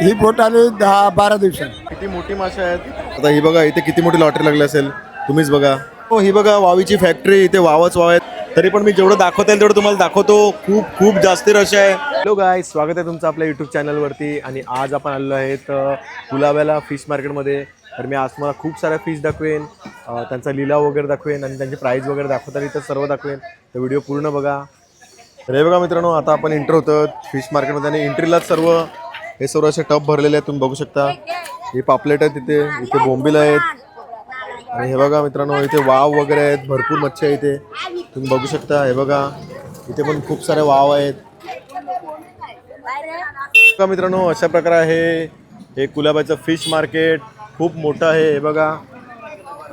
ही बोट आली दहा बारा दिवसांनी. किती मोठी मासे आहेत? आता ही बघा इथे किती मोठी लॉटरी लागली असेल? तुम्हीच बघा. हो ही बघा वावीची फॅक्टरी इथे वावच वाव आहेत तरी पण मी जेवढं दाखवता येईल तेवढं तुम्हाला दाखवतो. खूप खूप जास्त रश आहे. हॅलो गाय स्वागत आहे तुमचं आपल्या यूट्यूब चॅनलवरती आणि आज आपण आलेलो आहेत अ, गुलाब्याला फिश मार्केटमध्ये तर मी आज तुम्हाला खूप साऱ्या फिश दाखवेन अ, त्यांचा लिलाव वगैरे दाखवेन आणि त्यांची प्राईस वगैरे दाखवता इथं सर्व दाखवेन. तर व्हिडिओ पूर्ण बघा. तर हे बघा मित्रांनो आता आपण एंटर होतो फिश मार्केटमध्ये आणि एंट्रीलाच सर्व हे सर्व असे टप भरलेले आहेत तुम्ही बघू शकता. हे पापलेट आहेत तिथे इथे बोंबील आहेत. आणि हे बघा मित्रांनो इथे वाव वगैरे आहेत भरपूर मच्छी आहे इथे. तुम्ही बघू शकता हे बघा. इथे पण खूप सारे वाव आहेत. का मित्रांनो अशा प्रकारे आहे. हे कुलाबाचं फिश मार्केट खूप मोठं आहे हे बघा.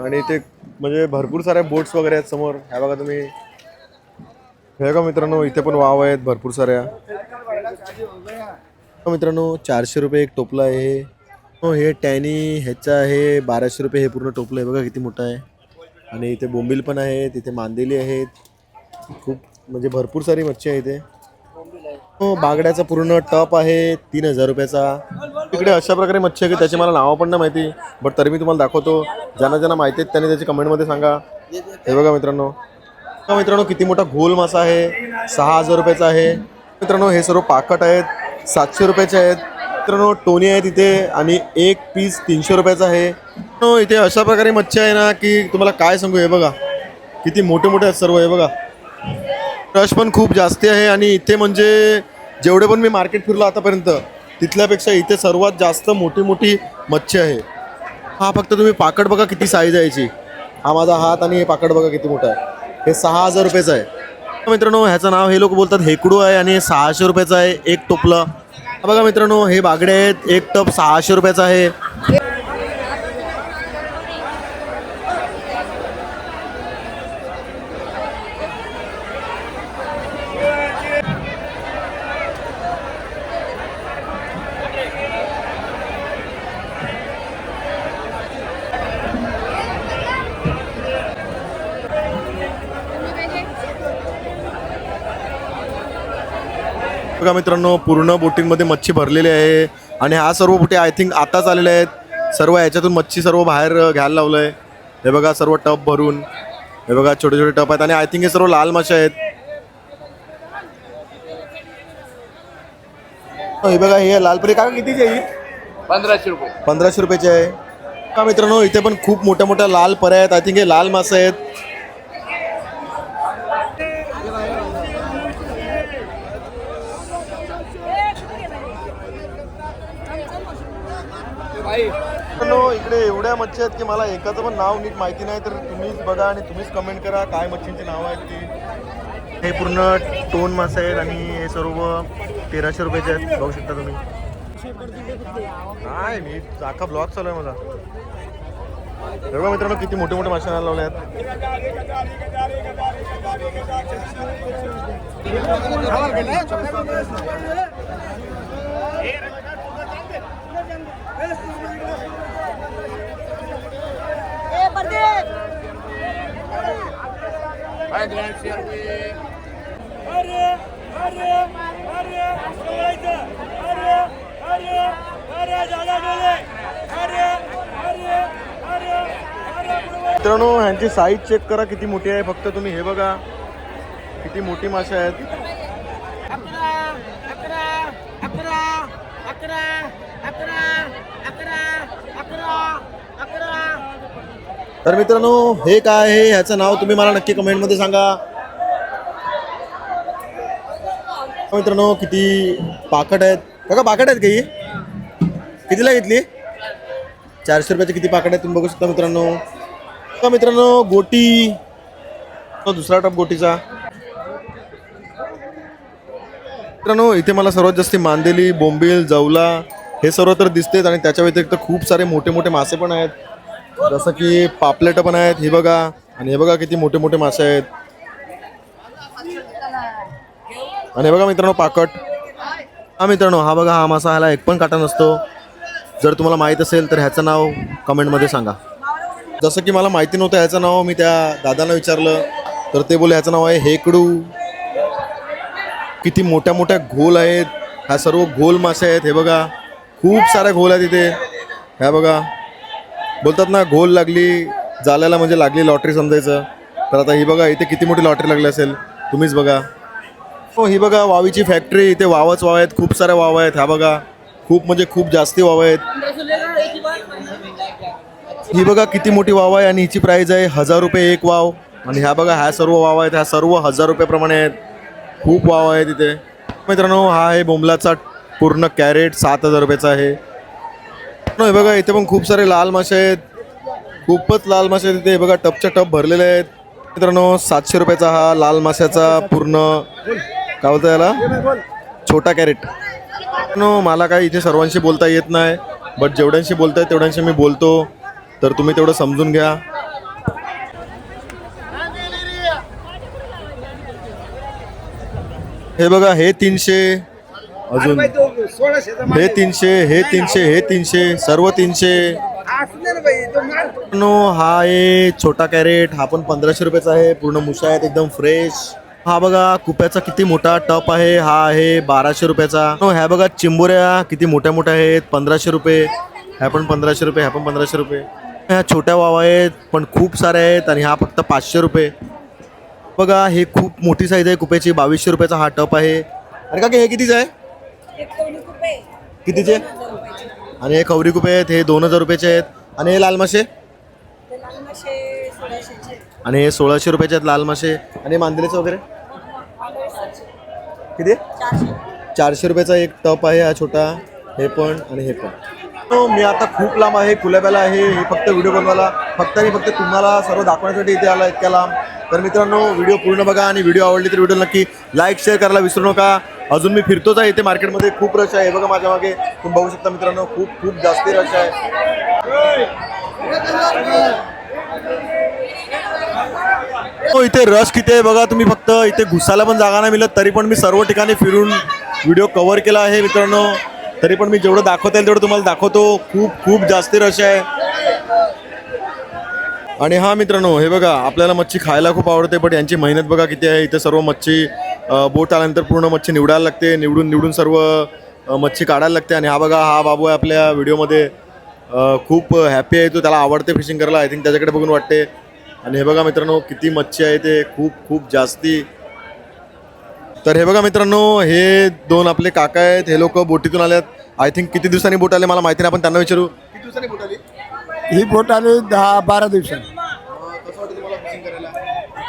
आणि इथे म्हणजे भरपूर साऱ्या बोट्स वगैरे आहेत समोर. हे बघा तुम्ही. हे बघा मित्रांनो इथे पण वाव आहेत भरपूर साऱ्या. हो मित्रांनो चारशे रुपये एक टोपलं आहे. हो हे टॅनी ह्याचं आहे बाराशे रुपये हे पूर्ण टोपलं आहे. बघा किती मोठं आहे. आणि इथे बोंबील पण आहे तिथे मांदेली आहेत. खूप म्हणजे भरपूर सारी मच्छी आहे इथे. हो बागड्याचा पूर्ण टप आहे तीन हजार रुपयाचा. तिकडे अशा प्रकारे मच्छी आहे की त्याची मला नावं पण नाही माहिती बट तरी मी तुम्हाला दाखवतो. ज्यांना ज्यांना माहिती आहेत त्यांनी त्याची कमेंटमध्ये सांगा. हे बघा मित्रांनो. हो मित्रांनो किती मोठा घोल मासा आहे. सहा हजार रुपयाचा आहे. मित्रांनो हे सर्व पाकट आहेत. सातशे रुपयाचे आहेत. मित्रांनो टोनी आहे तिथे आणि एक पीस तीनशे रुपयाचा आहे. मित्रांनो, इथे अशा प्रकारे मच्छी आहे ना की तुम्हाला काय सांगू हे बघा. किती मोठे मोठे आहेत सर्व हे बघा. रश पण खूप जास्ती आहे आणि इथे म्हणजे जेवढे पण मी मार्केट फिरलो आतापर्यंत तिथल्यापेक्षा इथे सर्वात जास्त मोठी मोठी मच्छी आहे. हा फक्त तुम्ही पाकड बघा किती साईज आहे याची. हा माझा हात आणि हे पाकड बघा किती मोठा आहे. हे सहा हजार रुपयाचं आहे. मित्रांनो ह्याचं नाव हे लोक बोलतात हेकडू आहे आणि सहाशे रुपयाचं आहे एक टोपलं. बघा मित्रांनो हे बागडे आहेत. एक टप सहाशे रुपयाचं आहे. बघा मित्रांनो पूर्ण बोटींमध्ये मच्छी भरलेली आहे. आणि हा सर्व बोटी आय थिंक आताच आलेले आहेत. सर्व याच्यातून मच्छी सर्व बाहेर घ्यायला लावलं आहे हे बघा सर्व टप भरून. हे बघा छोटे छोटे टप आहेत. आणि आय थिंक हे सर्व लाल मासे आहेत. हो, हे बघा हे लालपरी का कितीची आहे? पंधराशे रुपये. पंधराशे रुपयाची आहे. का मित्रांनो इथे पण खूप मोठ्या मोठ्या लाल पर्या आहेत. आय थिंक हे लाल मासे आहेत. इकडे एवढ्या मच्छी आहेत की मला एकाचं पण नाव नीट माहिती नाही तर तुम्हीच बघा आणि तुम्हीच कमेंट करा काय मच्छींची नावं आहेत ती. हे पूर्ण टोन मासे आहेत आणि हे सर्व तेराशे रुपयाचे आहेत बघू शकता तुम्ही. नाही मी अख्खा ब्लॉग चालू आहे माझा. हे मित्रांनो किती मोठे मोठे मासे आणायला लावले आहेत. मित्रांनो ह्यांची साईज चेक करा किती मोठी आहे. फक्त तुम्ही हे बघा. किती मोठी मासे आहेत. तर मित्रांनो हे काय आहे? ह्याचं नाव तुम्ही मला नक्की कमेंटमध्ये सांगा. मित्रांनो किती पाकट आहेत? बघा पाकट आहेत काही कितीला घेतली? चारशे रुपयाचे किती पाकट आहेत तुम्ही बघू शकता मित्रांनो. बघा मित्रांनो गोटी. दुसरा टप गोटीचा. मित्रांनो इथे मला सर्वात जास्त मांदेली बोंबील जवला हे सर्व तर दिसतेच आणि त्याच्या व्यतिरिक्त खूप सारे मोठे मोठे मासे पण आहेत. जसं की पापलेट पण आहेत हे बघा. आणि हे बघा किती मोठे मोठे मासे आहेत. आणि हे बघा मित्रांनो पाकट. हा मित्रांनो हा बघा हा मासा ह्याला एक पण काटा नसतो. जर तुम्हाला माहीत असेल तर ह्याचं नाव कमेंटमध्ये सांगा. जसं की मला माहिती नव्हतं ह्याचं नाव मी त्या दादांना विचारलं. तर ते बोले ह्याचं नाव आहे हेकडू. किती मोठ्या मोठ्या घोल आहेत. ह्या सर्व घोल मासे आहेत. हे बघा खूप साऱ्या घोल आहेत इथे. ह्या बघा. बोलतात ना घोल लागली जाल्याला म्हणजे लागली लॉटरी समजायचं. तर आता ही बघा इथे किती मोठी लॉटरी लागली असेल. तुम्हीच बघा. हो ही बघा वावीची फॅक्टरी इथे वावच वाव आहेत. खूप साऱ्या वाव आहेत. ह्या बघा खूप म्हणजे खूप जास्ती वाव आहेत. ही बघा किती मोठी वाव आहे आणि हिची प्राईज आहे हजार रुपये एक वाव. आणि ह्या बघा ह्या सर्व वाव आहेत. ह्या सर्व हजार रुपयाप्रमाणे आहेत. खूप वाव आहे तिथे. मित्रांनो हा आहे बोंबलाचा पूर्ण कॅरेट सात हजार रुपयाचा आहे. न, हे बघा इथे पण खूप सारे लाल मासे आहेत. खूपच लाल मासे आहेत इथे हे बघा टपच्या टप भरलेले आहेत. मित्रांनो सातशे रुपयाचा हा लाल माशाचा पूर्ण काय बोलता याला? छोटा कॅरेट. नो मला काय इथे सर्वांशी बोलता येत नाही बट जेवढ्यांशी बोलताय तेवढ्यांशी मी बोलतो. तर तुम्ही तेवढं समजून घ्या. हे बघा हे तीनशे अजून हे तीनशे हे तीनशे हे तीनशे सर्व तीनशे. नो हा आहे छोटा कॅरेट हा पण पंधराशे रुपयाचा आहे पूर्ण मुशा आहेत एकदम फ्रेश हा बघा कुप्याचा किती मोठा टप आहे हा आहे बाराशे रुपयाचा. नो ह्या बघा चिंबोऱ्या किती मोठ्या मोठ्या आहेत पंधराशे रुपये. ह्या पण पंधराशे रुपये ह्या पण पंधराशे रुपये. ह्या छोट्या वाव आहेत पण खूप साऱ्या आहेत आणि हा फक्त पाचशे रुपये. बघा हे खूप मोठी साईज आहे कुप्याची बावीसशे रुपयाचा हा टप आहे. अरे का हे कितीच आहे? कितीचे? आणि हे खवरी कुपे आहेत? हे दोन हजार रुपयाचे आहेत. आणि हे लाल मासे? आणि हे सोळाशे रुपयाचे आहेत लाल मासे. आणि मांदेलीचं वगैरे? किती? चारशे रुपयाचा एक टप आहे हा छोटा. हे पण आणि हे पण. तो मी आता खूप लांब आहे कुलाब्याला आहे हे फक्त व्हिडिओ बनवायला. फक्त आणि फक्त तुम्हाला सर्व दाखवण्यासाठी इथे आला इतक्या लांब. तर मित्रांनो व्हिडिओ पूर्ण बघा आणि व्हिडिओ आवडली तर व्हिडिओ नक्की लाईक शेअर करायला विसरू नका. अजून मी फिरतोच आहे इथे मार्केटमध्ये. खूप रश आहे. बघा माझ्या मागे. तुम्ही बघू शकता मित्रांनो खूप खूप जास्ती रश आहे. हो इथे रश किती आहे बघा. तुम्ही फक्त इथे घुसायला पण जागा नाही मिळत तरी पण मी सर्व ठिकाणी फिरून व्हिडिओ कव्हर केला आहे मित्रांनो. तरी पण मी जेवढं दाखवता येईल तेवढं तुम्हाला दाखवतो. खूप खूप जास्ती रश आहे. आणि हा मित्रांनो हे बघा आपल्याला मच्छी खायला खूप आवडते बट यांची मेहनत बघा किती आहे. इथे सर्व मच्छी बोट आल्यानंतर पूर्ण मच्छी निवडायला लागते. निवडून निवडून सर्व मच्छी काढायला लागते. आणि हा बघा हा बाबू आहे आपल्या व्हिडिओमध्ये. खूप हॅपी आहे. तो त्याला आवडते फिशिंग करायला. आय थिंक त्याच्याकडे बघून वाटते. आणि हे बघा मित्रांनो किती मच्छी आहे ते. खूप खूप जास्ती. तर हे बघा मित्रांनो हे दोन आपले काका आहेत. हे लोक बोटीतून आले आहेत आय थिंक किती दिवसांनी बोट आले मला माहिती नाही आपण त्यांना विचारू. किती दिवसांनी बोट आली? ही बोट आली दहा बारा दिवसांनी.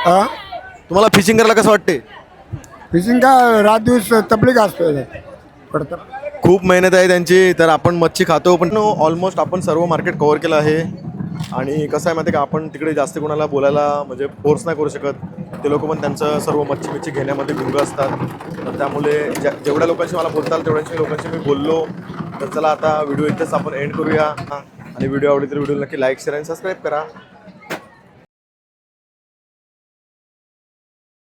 हा तुम्हाला फिशिंग करायला? कसं वाटते? फिशिंग का रात दिवस तबलीग असतो पडतं. खूप मेहनत आहे त्यांची तर आपण मच्छी खातो पण ऑलमोस्ट आपण सर्व मार्केट कव्हर केलं आहे. आणि कसं आहे माहिती आहे का आपण तिकडे जास्त कोणाला बोलायला म्हणजे फोर्स नाही करू शकत. ते लोक पण त्यांचं सर्व मच्छी मिच्छी घेण्यामध्ये गुंग असतात. तर त्यामुळे ज्या जेवढ्या लोकांशी मला बोलताल तेवढ्याशी लोकांशी मी बोललो. तर चला आता व्हिडिओ इथेच आपण एंड करूया. आणि व्हिडिओ आवडली तर व्हिडिओ नक्की लाईक शेअर आणि सबस्क्राईब करा.